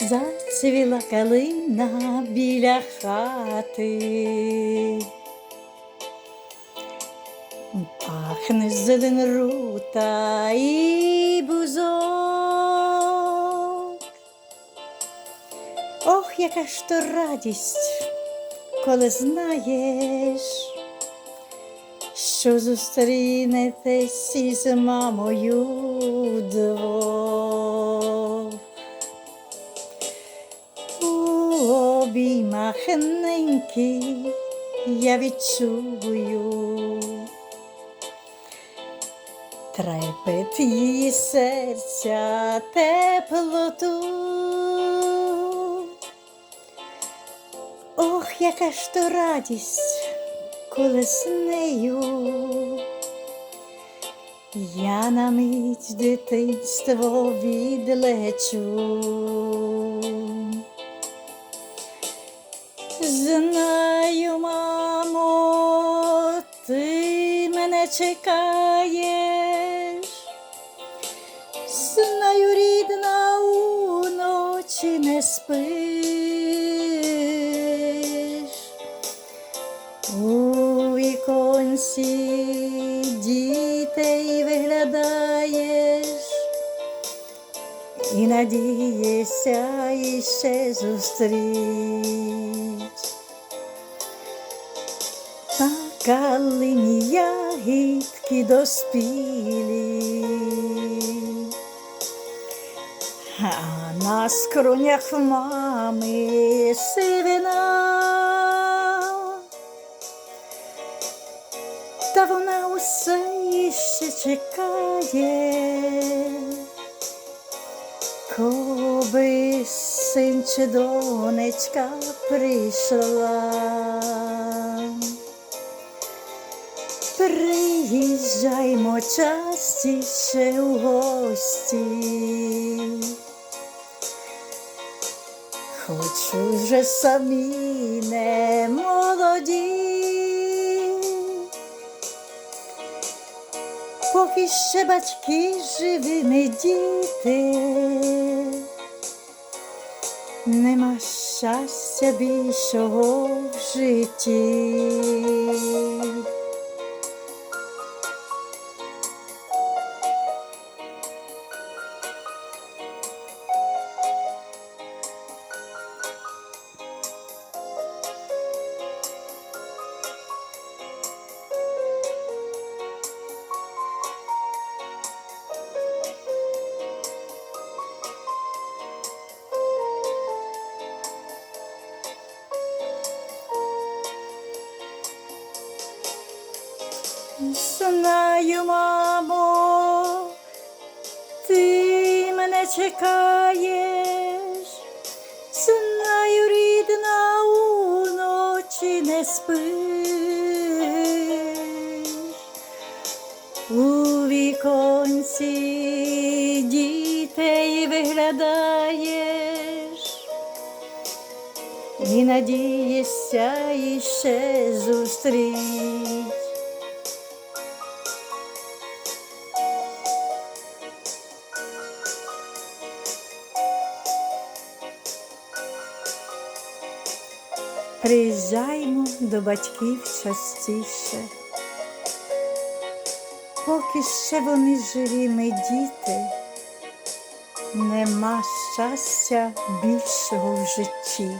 Зацвіла калина біля хати. Пахне зелен рута і бузок. Ох, яка ж то радість, коли знаєш, що зустрінетесь із мамою вдвох. Обіймах я відчую трепет її серця теплоту. Ох, яка ж то радість, коли з нею я на мить дитинство відлечу. Знаю, мамо, ти мене чекаєш, знаю, рідна, уночі не спиш. У віконці дітей виглядаєш і надієшся іще зустріч. Калині ягідки доспілі, а на скронях мами сивина. Та вона усе іще чекає, коби син чи донечка прийшла. Приїжджаймо частіше у гості, хоч уже самі не молоді. поки ще батьки живі не діти, нема щастя більшого в житті. Знаю, мамо, ти мене чекаєш, знаю, рідна, уночі не спиш, у віконці дітей виглядаєш. І надієшся іще зустріч. Приїжджаймо до батьків частіше, поки ще вони живі ми діти, нема щастя більшого в житті.